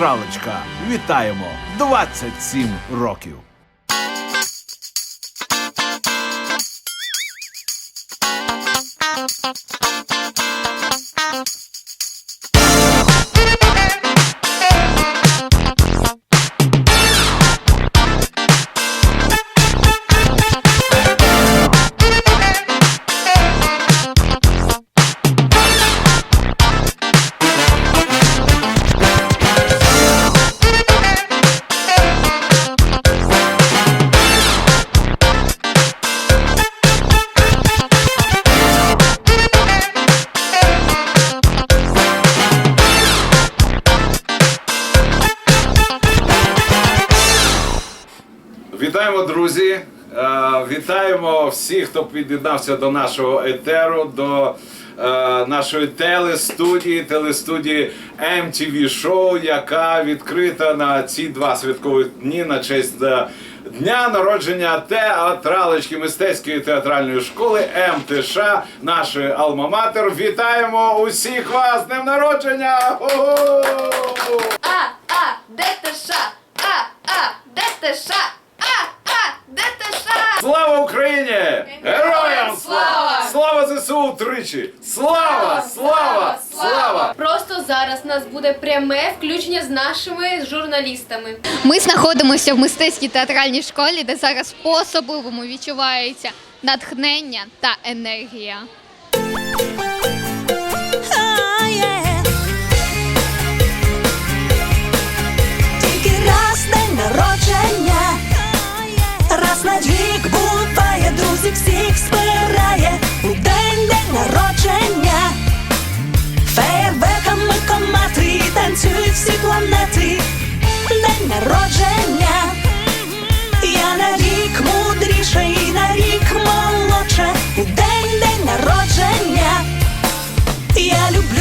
театралочка. Вітаємо! 27 років. Друзі! Е, Вітаємо всіх, хто під'єднався до нашого етеру, до е, нашої телестудії, телестудії MTV Show, яка відкрита на ці два святкові дні на честь е, дня народження театралочки мистецької театральної школи МТШ, нашої Алма-Матер. Вітаємо усіх вас з днем народження! А, а, де ти ша? А, а, де ти ша? А, а, де? Слава Україні! Героям слава! слава! Слава ЗСУ тричі! Слава! Слава! Слава! Просто зараз нас буде пряме включення з нашими журналістами. Ми знаходимося в мистецькій театральній школі, де зараз по-особливому відчувається натхнення та енергія. Друзів всіх збирає. У день день народження, феєрверками комати танцюють всі планети, день народження, я на рік мудріша і на рік молодша, у день день народження. Я люблю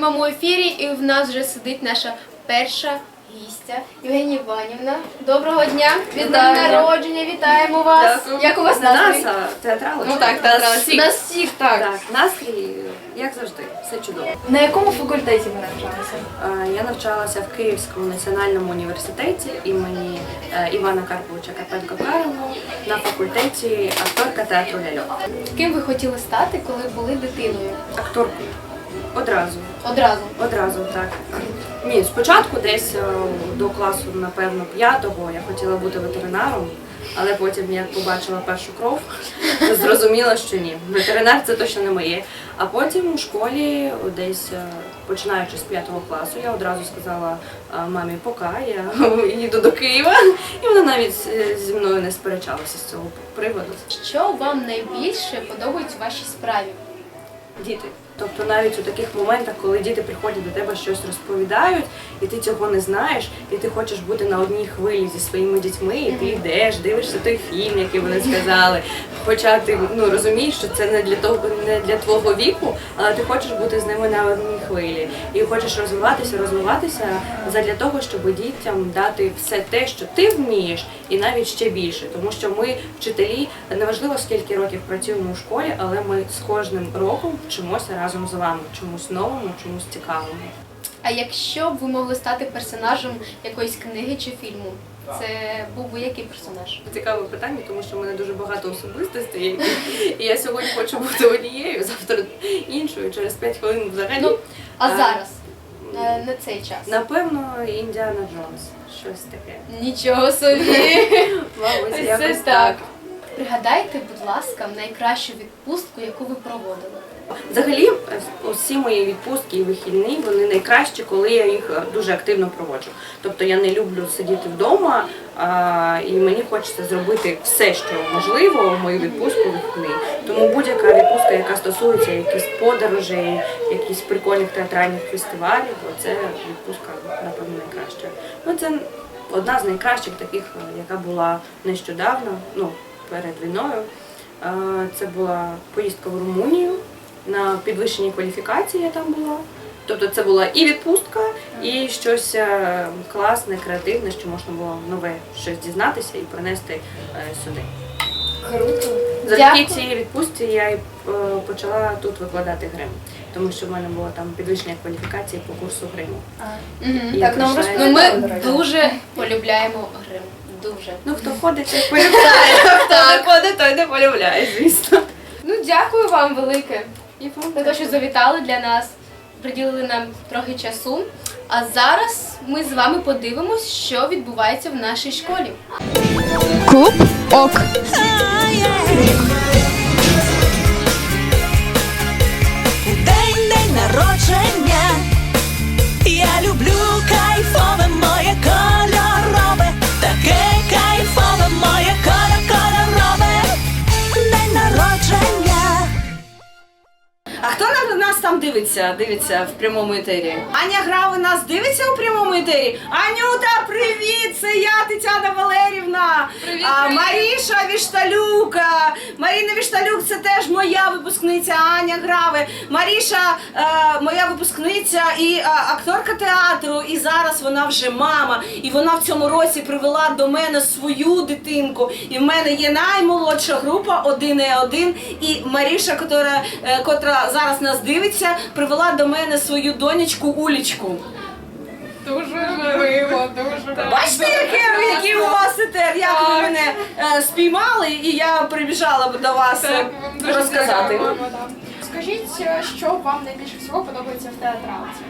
прямому ефірі, і в нас вже сидить наша перша гістя Євгенія Іванівна. Доброго дня! Вітаю. дня народження, вітаємо вас! Дякую. Як у вас Нас настрій? а, театралочка. Ну так, театрал. Нас всіх. Нас всіх так. Так, настрій, як завжди, все чудово. На якому факультеті ви навчалися? Я навчалася в Київському національному університеті імені е, Івана Карповича Карпенко Карого на факультеті акторка театру ляльок. Ким ви хотіли стати, коли були дитиною? Акторкою. Одразу. Одразу. Одразу так. Ні, спочатку десь е, до класу, напевно, п'ятого я хотіла бути ветеринаром, але потім як побачила першу кров, зрозуміла, що ні. Ветеринар це точно не моє. А потім у школі, десь е, починаючи з п'ятого класу, я одразу сказала е, мамі пока, я їду до Києва, і вона навіть е, зі мною не сперечалася з цього приводу. Що вам найбільше подобається у вашій справі? Діти. Тобто навіть у таких моментах, коли діти приходять до тебе щось розповідають, і ти цього не знаєш, і ти хочеш бути на одній хвилі зі своїми дітьми, і ти йдеш, дивишся той фільм, який вони сказали. Хоча ти ну розумієш, що це не для того, не для твого віку, але ти хочеш бути з ними на одній хвилі. І хочеш розвиватися, розвиватися задля того, щоб дітям дати все те, що ти вмієш, і навіть ще більше. Тому що ми, вчителі, неважливо скільки років працюємо у школі, але ми з кожним роком вчимося разом з вами, чомусь новому, чомусь цікавому. А якщо б ви могли стати персонажем якоїсь книги чи фільму, це був би який персонаж? Цікаве питання, тому що в мене дуже багато особистостей, і я сьогодні хочу бути однією, завтра іншою, через 5 хвилин взагалі. Ну, а А, зараз? На, на цей час? Напевно, Індіана Джонс. Щось таке. Нічого собі! Мабуть, якось так. Пригадайте, будь ласка, найкращу відпустку, яку ви проводили. Взагалі, усі мої відпустки і вихідні, вони найкращі, коли я їх е, дуже активно проводжу. Тобто я не люблю сидіти вдома, і мені хочеться зробити все, що можливо в мою відпустку вихідний. Тому будь-яка відпустка, яка стосується якихось подорожей, якихось прикольних театральних фестивалів, це відпустка, напевно, найкраща. Ну, це одна з найкращих таких, е, яка була нещодавно, ну, перед війною. Е, Це була поїздка в Румунію на підвищенні кваліфікації я там була. Тобто це була і відпустка, і щось е, класне, креативне, що можна було нове щось дізнатися і принести е, сюди. Круто. Завдяки Дякую. цій відпустці я і е, почала тут викладати грим, тому що в мене було там підвищення кваліфікації по курсу гриму. Мгм. Я Так, нам прийшла Ну, ми дуже полюбляємо грим. Дуже. Ну хто ходить, той полюбляє, хто не ходить, той не полюбляє, звісно. Ну, дякую вам велике за те, що завітали для нас, приділили нам трохи часу. А зараз ми з вами подивимось, що відбувається в нашій школі. Клуб ок. День день народження А хто на нас там дивиться? Дивиться в прямому етері? Аня Грави нас дивиться у прямому етері. Анюта, привіт! Це я, Тетяна Валерівна. Привіт, а, привіт. Маріша Вішталюка. Маріна Вішталюк це теж моя випускниця Аня Грави. Маріша е, моя випускниця і е, акторка театру. І зараз вона вже мама. І вона в цьому році привела до мене свою дитинку. І в мене є наймолодша група 1 І Маріша, котра, е, котра зараз нас дивиться, привела до мене свою донечку Улічку. Дуже мило, дуже Бачите, яке, який у вас етер, як ви мене е, спіймали, і я прибіжала б до вас е, розказати. Скажіть, що вам найбільше всього подобається в театралці?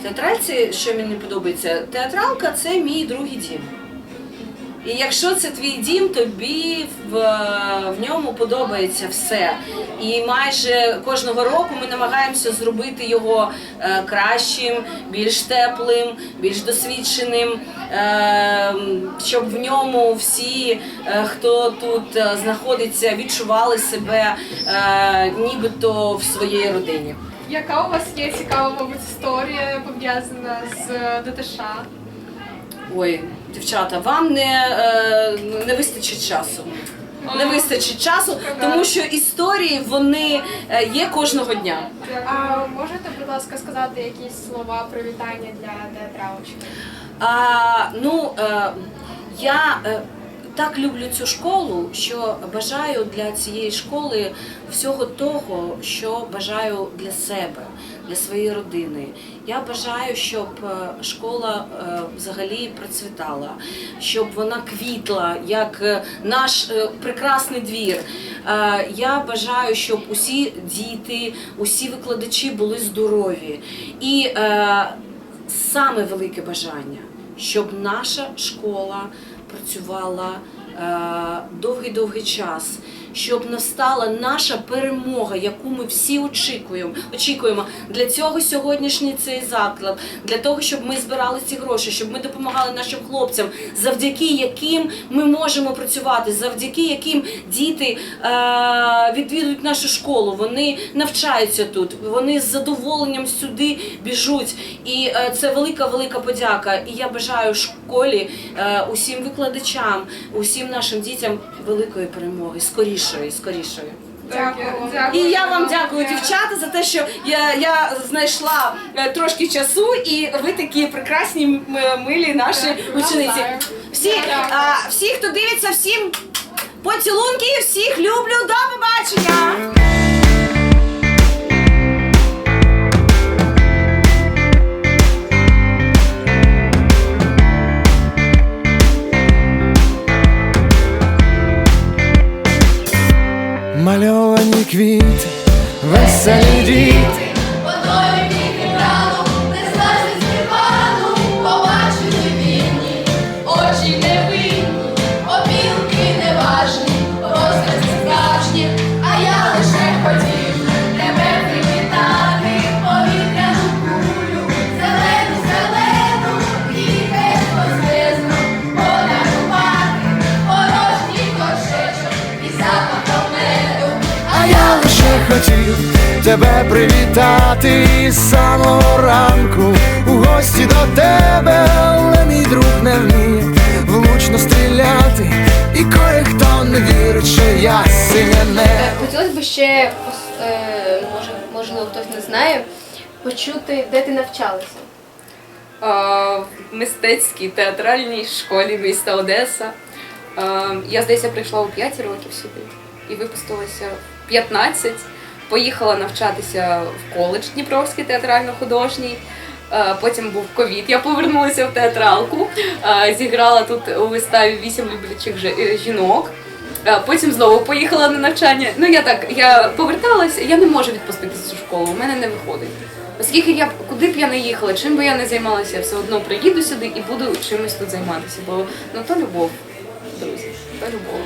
В театральці, що мені подобається, театралка це мій другий дім. І якщо це твій дім, тобі в, в ньому подобається все. І майже кожного року ми намагаємося зробити його е, кращим, більш теплим, більш досвідченим, е, щоб в ньому всі, е, хто тут е, знаходиться, відчували себе е, нібито в своїй родині. Яка у вас є цікава, мабуть, історія пов'язана з е, ДТШ? Ой, дівчата, вам не, е, не вистачить часу. Не вистачить часу, тому що історії вони е, є кожного дня. А можете, будь ласка, сказати якісь слова привітання для театралочки? А, ну, е, я так люблю цю школу, що бажаю для цієї школи всього того, що бажаю для себе, для своєї родини. Я бажаю, щоб е, школа е, взагалі процвітала, щоб вона квітла, як е, наш прекрасний двір. Я бажаю, щоб усі діти, усі викладачі були здорові. І саме велике бажання, щоб наша школа працювала довгий-довгий час, щоб настала наша перемога, яку ми всі очікуємо. очікуємо. Для цього сьогоднішній цей заклад, для того, щоб ми збирали ці гроші, щоб ми допомагали нашим хлопцям, завдяки яким ми можемо працювати, завдяки яким діти е, відвідують нашу школу, вони навчаються тут, вони з задоволенням сюди біжуть. І е, це велика велика подяка. І я бажаю школі, е, усім викладачам, усім нашим дітям великої перемоги, скорішої, скорішої. Дякую. І я вам дякую, дівчата, за те, що я, я знайшла е, трошки часу, і ви такі прекрасні милі наші учениці. Всі, а, всі, хто дивиться, всім поцілунки, всіх люблю, до побачення! Мальовані квіти, веселі діти. Тебе привітати із самого ранку у гості до тебе, але мій друг не вміє влучно стріляти, і кое-хто не вірить, що я синя. Хотілося б ще, е, може, можливо, хтось не знає, почути, де ти навчалася. в мистецькій театральній школі міста Одеса. Е, Я, здається, прийшла у 5 років сюди і випустилася в 15. Поїхала навчатися в коледж Дніпровський театрально-художній. Е, Потім був ковід. Я повернулася в театралку, е, зіграла тут у виставі вісім люблячих е, жінок. Потім знову поїхала на навчання. Ну я так, я поверталася, я не можу відпустити цю школу, у мене не виходить. Оскільки я куди б я не їхала, чим би я не займалася, я все одно приїду сюди і буду чимось тут займатися. Бо ну то любов, друзі, то любов.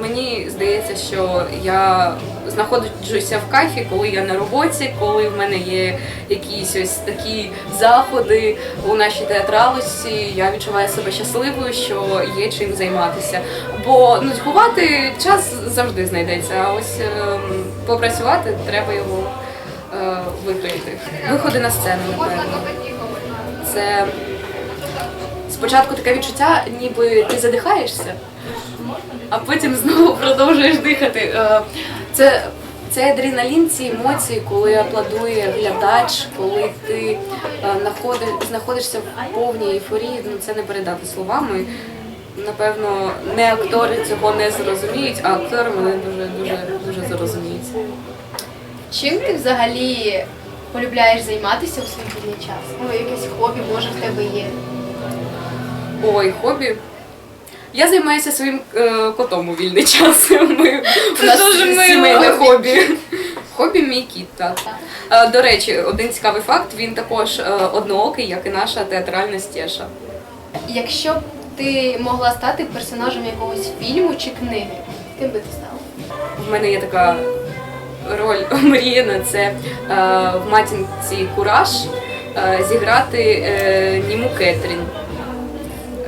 Мені здається, що я знаходжуся в кайфі, коли я на роботі, коли в мене є якісь ось такі заходи у нашій театралості. Я відчуваю себе щасливою, що є чим займатися. Бо нудьгувати час завжди знайдеться, а ось ем, попрацювати треба його е, викроїти. Виходи на сцену, напевно. Це спочатку таке відчуття, ніби ти задихаєшся, а потім знову продовжуєш дихати. Е, Це, це адреналін, ці емоції, коли аплодує глядач, коли ти е, знаходи- знаходишся в повній ейфорії, ну це не передати словами. Напевно, не актори цього не зрозуміють, а актори мене дуже дуже дуже зрозуміють. Чим ти взагалі полюбляєш займатися у свій вільний час? Ну, якесь хобі, може, в тебе є. Ой, хобі. Я займаюся своїм е, котом у вільний час. Ми, У нас дуже сімейне сімейне хобі. хобі. Хобі мій кіт, так. Е, До речі, один цікавий факт: він також е, одноокий, як і наша театральна стеша. Якщо б ти могла стати персонажем якогось фільму чи книги, ким би ти стала? В мене є така роль омріяна, це е, в матінці Кураж е, зіграти е, Німу Кетрін.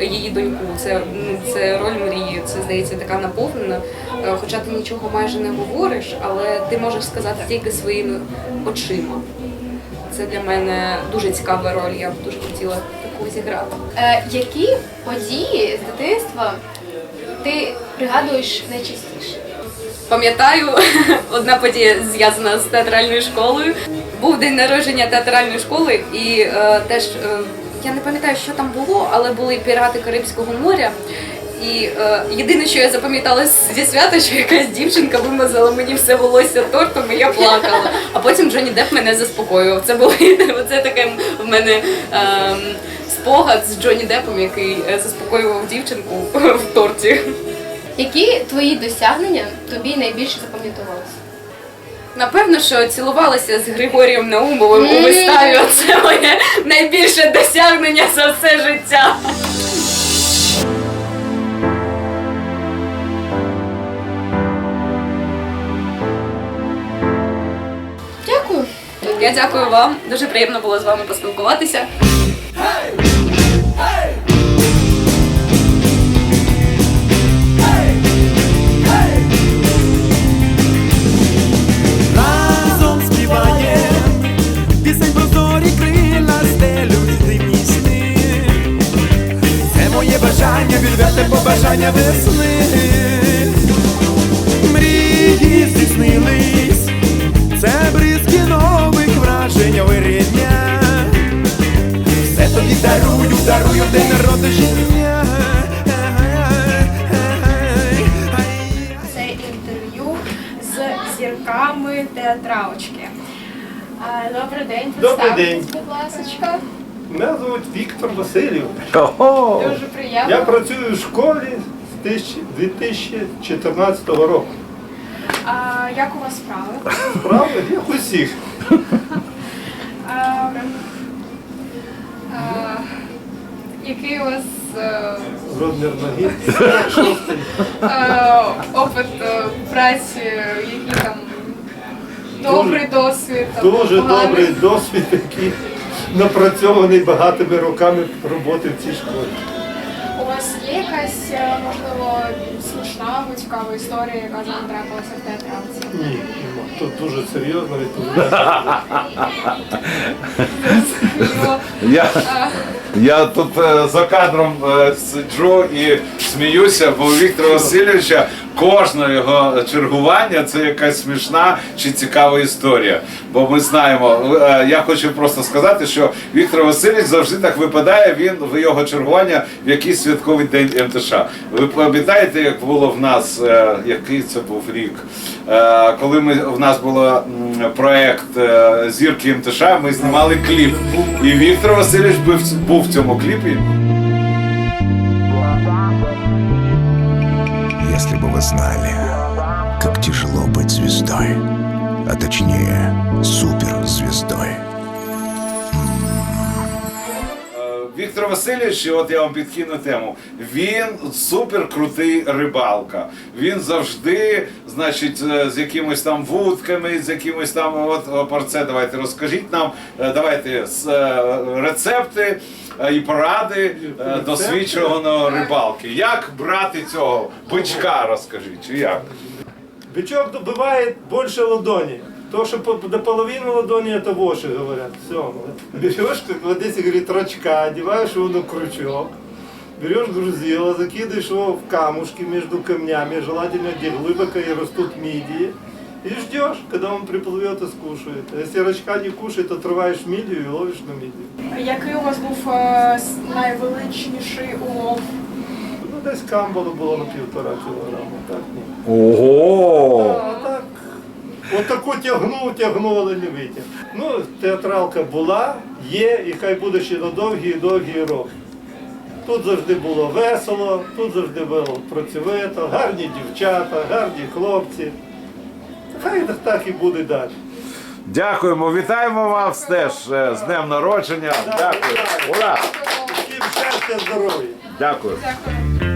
Її доньку, це, ну, це роль мрії, це здається така наповнена. Е, Хоча ти нічого майже не говориш, але ти можеш сказати тільки своїми очима. Це для мене дуже цікава роль, я б дуже хотіла таку зіграти. Е, які події з дитинства ти пригадуєш найчастіше? Пам'ятаю, одна подія зв'язана з театральною школою. Був день народження театральної школи, і е, теж е, я не пам'ятаю, що там було, але були пірати Карибського моря. І е, єдине, що я запам'ятала зі свята, що якась дівчинка вимазала мені все волосся тортом, і я плакала. А потім Джонні Депп мене заспокоював. Це було це таке в мене ем, спогад з Джонні Деппом, який е, заспокоював дівчинку в торті. Які твої досягнення тобі найбільше запам'ятувалися? Напевно, що цілувалася з Григорієм Наумовим у виставі. Це моє найбільше досягнення за все життя. Дякую. Я дякую вам. Дуже приємно було з вами поспілкуватися. Бажання, відверте побажання весни. Мрії здійснились, це бризки нових вражень вирідня. Все тобі дарую, дарую день народження. Це інтерв'ю з зірками театралочки. Добрий день, Добрий представтесь, день. будь ласка. Мене звуть Віктор Васильєв. Дуже приємно. Я працюю в школі з 2014 року. А, як у вас справи? Справи як усіх. А, а, який у вас е, Розмір ноги. Шостий. е, опит е, праці, який там добрий досвід? або Дуже поганий? добрий досвід, який напрацьований багатими роками роботи в цій школі. У вас є якась, е, можливо, смішна або цікава історія, яка з вами трапилася в театралці? Ні, нема. тут дуже серйозно відповідати. Ну, Я, я тут е, за кадром е, сиджу і сміюся, бо у Віктора Васильовича кожне його чергування це якась смішна чи цікава історія. Бо ми знаємо, е, я хочу просто сказати, що Віктор Васильович завжди так випадає. Він в його чергування в якийсь святковий день МТШ. Ви пам'ятаєте, як було в нас, е, який це був рік? Е, Коли ми в нас м, проект зірки МТШ, ми знімали кліп. І Віктор Васильович був, був в цьому кліпі Если бы вы знали, как тяжело быть звездой, а точнее суперзвездой. Е, Віктор Васильович, от я вам підкину тему. Він супер крутий рибалка. Він завжди, значить, е, з якимось там вудками, з якимось там. От о, про це давайте розкажіть нам. е, Давайте з, е, рецепти е, і поради е, досвідченого рибалки. Як брати цього бичка, розкажіть, чи як? Бичок добывает больше ладони. То, что по- до половины ладони, это воши говорят. Все. Берешь, как вот здесь, говорит, рачка, одеваешь его на крючок, берешь грузило, закидываешь его в камушки между камнями, желательно где глубоко и растут мидии, и ждешь, когда он приплывет и скушает. А если рачка не кушает, отрываешь мидию и ловишь на мидию. Який у вас був е, найвеличніший улов? Ну, десь камбалу було на півтора кілограма, так ні. Ого! А так, от таку тягнув, тягнув, але не витяг. Ну, театралка була, є, і хай буде ще на довгі і довгі роки. Тут завжди було весело, тут завжди було працьовито, гарні дівчата, гарні хлопці. Хай так, так і буде далі. Дякуємо, вітаємо вас теж е, з днем народження. Дякую. Ура! Всім щастя, здоров'я! Дякую. Ти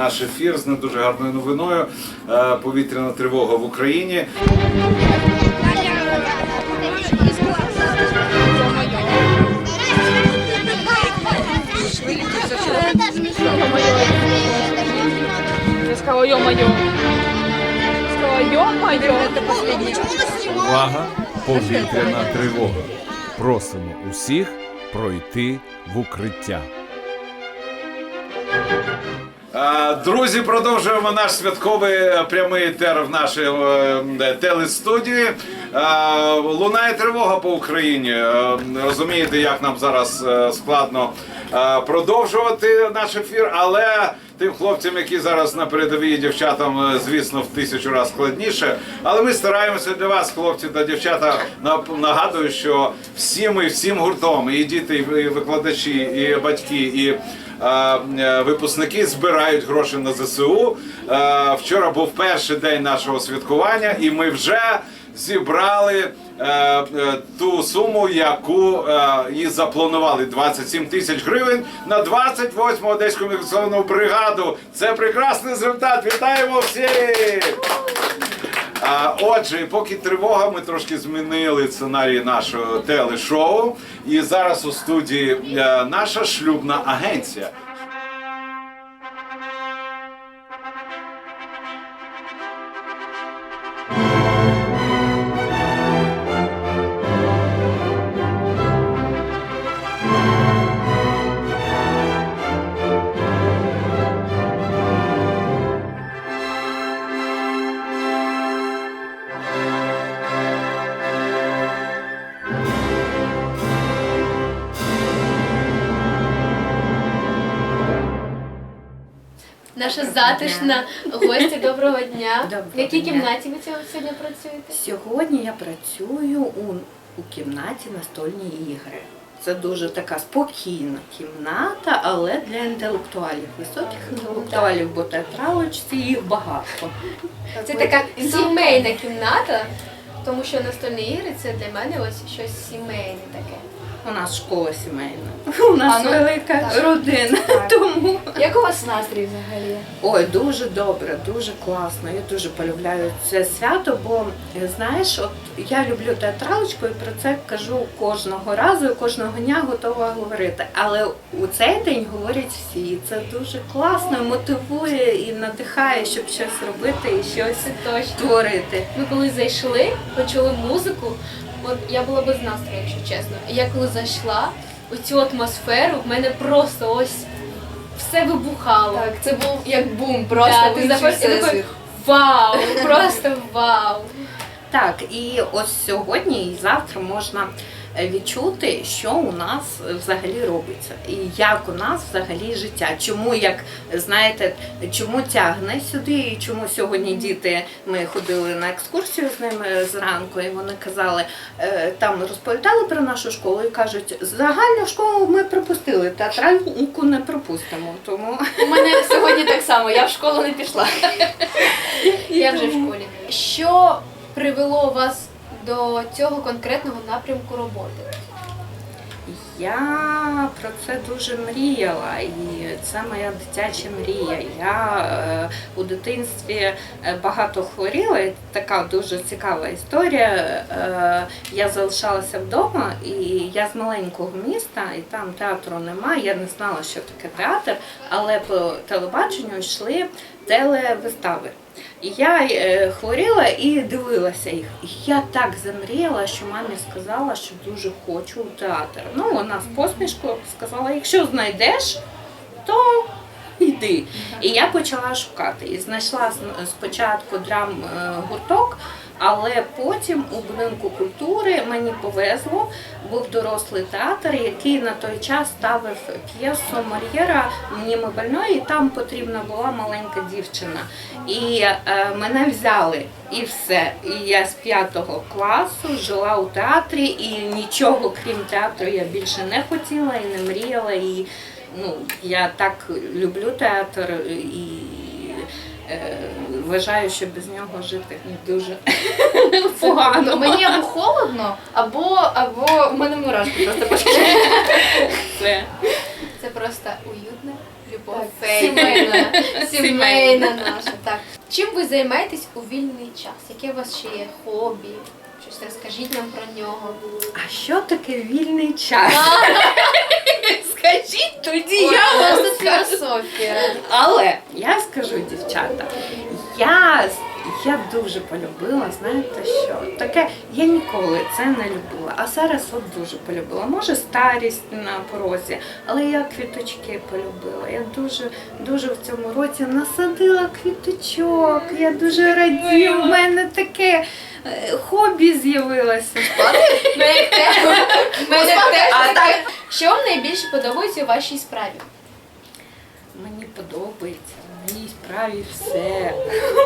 наш ефір з не дуже гарною новиною. Е, Повітряна тривога в Україні. Увага! Повітряна тривога. Просимо усіх пройти в укриття. Е, Друзі, продовжуємо наш святковий е, прямий етер в нашій е, телестудії. Лунає тривога по Україні. Розумієте, як нам зараз складно продовжувати наш ефір, але тим хлопцям, які зараз на передовій дівчатам, звісно, в тисячу разів складніше. Але ми стараємося для вас, хлопці та дівчата. Нагадую, що всі ми всім гуртом, і діти, і викладачі, і батьки, і випускники збирають гроші на ЗСУ. Е, Вчора був перший день нашого святкування, і ми вже зібрали е, е, ту суму, яку е, і запланували 27 тисяч гривень на 28-му одеську міграційну бригаду. Це прекрасний результат. Вітаємо всіх! Отже, поки тривога, ми трошки змінили сценарій нашого телешоу. І зараз у студії е, наша шлюбна агенція. Наша затишна гостя, доброго дня. Доброго В якій дня. кімнаті ви сьогодні працюєте? Сьогодні я працюю у, у кімнаті настольні ігри. Це дуже така спокійна кімната, але для інтелектуалів, високих інтелектуалів, бо театралочці їх багато. Це така сімейна кімната, тому що настольні ігри це для мене ось щось сімейне таке. У нас школа сімейна, у нас ну, велика родина. Тому Як у вас настрій взагалі? ой, дуже добре, дуже класно. Я дуже полюбляю це свято, бо знаєш, от я люблю театралочку і про це кажу кожного разу, і кожного дня готова говорити. Але у цей день говорять всі. Це дуже класно, мотивує і надихає, щоб щось робити і щось точно. творити. Ми коли зайшли, почули музику. От я була без настрою, якщо чесно. Я коли зайшла у цю атмосферу, в мене просто ось все вибухало. Так, це був як бум, просто Да, ти заходиш і такий. Вау! Просто вау! Так, і ось сьогодні і завтра можна відчути, що у нас взагалі робиться, і як у нас взагалі життя. Чому, як знаєте, чому тягне сюди, і чому сьогодні діти ми ходили на екскурсію з ними зранку, і вони казали, е, там розповідали про нашу школу і кажуть, загальну школу ми пропустили, театральку не пропустимо. Тому У мене сьогодні так само, я в школу не пішла. Я вже в школі. Що привело вас до цього конкретного напрямку роботи? Я про це дуже мріяла, і це моя дитяча мрія. Я е, у дитинстві е, багато хворіла, і така дуже цікава історія. Е, я залишалася вдома, і я з маленького міста, і там театру немає. Я не знала, що таке театр, але по телебаченню йшли телевистави. І я е, хворіла і дивилася їх. Я так замріяла, що мамі сказала, що дуже хочу у театр. Ну, вона з посмішкою сказала, якщо знайдеш, то йди. І я почала шукати. І знайшла спочатку драм е, але потім у будинку культури мені повезло, був дорослий театр, який на той час ставив п'єсу Мольєра «Мніми больної», і там потрібна була маленька дівчина. І е, мене взяли, і все. І я з п'ятого класу жила у театрі, і нічого крім театру я більше не хотіла і не мріяла. І ну, я так люблю театр і вважаю, що без нього жити дуже погано. Мені або холодно, або, або у мене мурашки просто пошли. Це. Це просто уютна любов. Сімейна. Сімейна наша. Так. Чим ви займаєтесь у вільний час? Яке у вас ще є хобі? Щось розкажіть нам про нього. А що таке вільний час? Скажіть тоді, Ой, я вам скажу. філософія. Але я скажу, дівчата, я, я дуже полюбила, знаєте що? Таке я ніколи це не любила, а зараз от дуже полюбила. Може, старість на порозі, але я квіточки полюбила. Я дуже, дуже в цьому році насадила квіточок. Я дуже радію. У мене таке хобі з'явилося. Мене теж. Що вам найбільше подобається у вашій справі? Мені подобається в моїй справі все.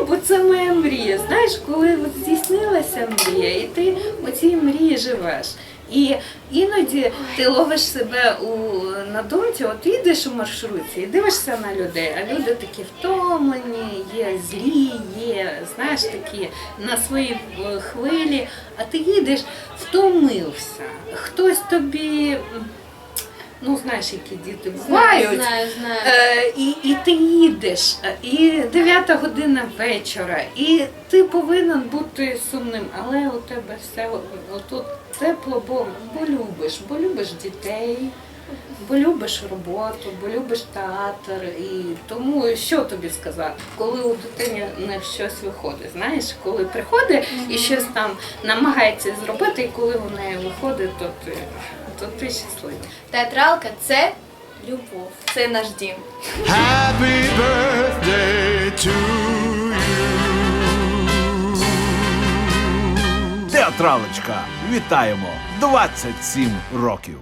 Бо це моя мрія. Знаєш, коли от здійснилася мрія, і ти у цій мрії живеш. І іноді ти ловиш себе у на думці, от їдеш у маршрутці і дивишся на людей, а люди такі втомлені, є злі, є, знаєш, такі на своїй е, хвилі, а ти їдеш, втомився. Хтось тобі, ну знаєш, які діти бувають. Знаю, знаю. Е, і, і ти їдеш, е, і 9 година вечора, і ти повинен бути сумним, але у тебе все отут тепло, бо, бо любиш, бо любиш дітей, бо любиш роботу, бо любиш театр. І тому що тобі сказати, коли у дитини не щось виходить, знаєш, коли приходить і щось там намагається зробити, і коли у неї виходить, то ти, то ти щасливий. Театралка це любов. Це наш дім. Happy birthday to you. Театралочка. Вітаємо! 27 років.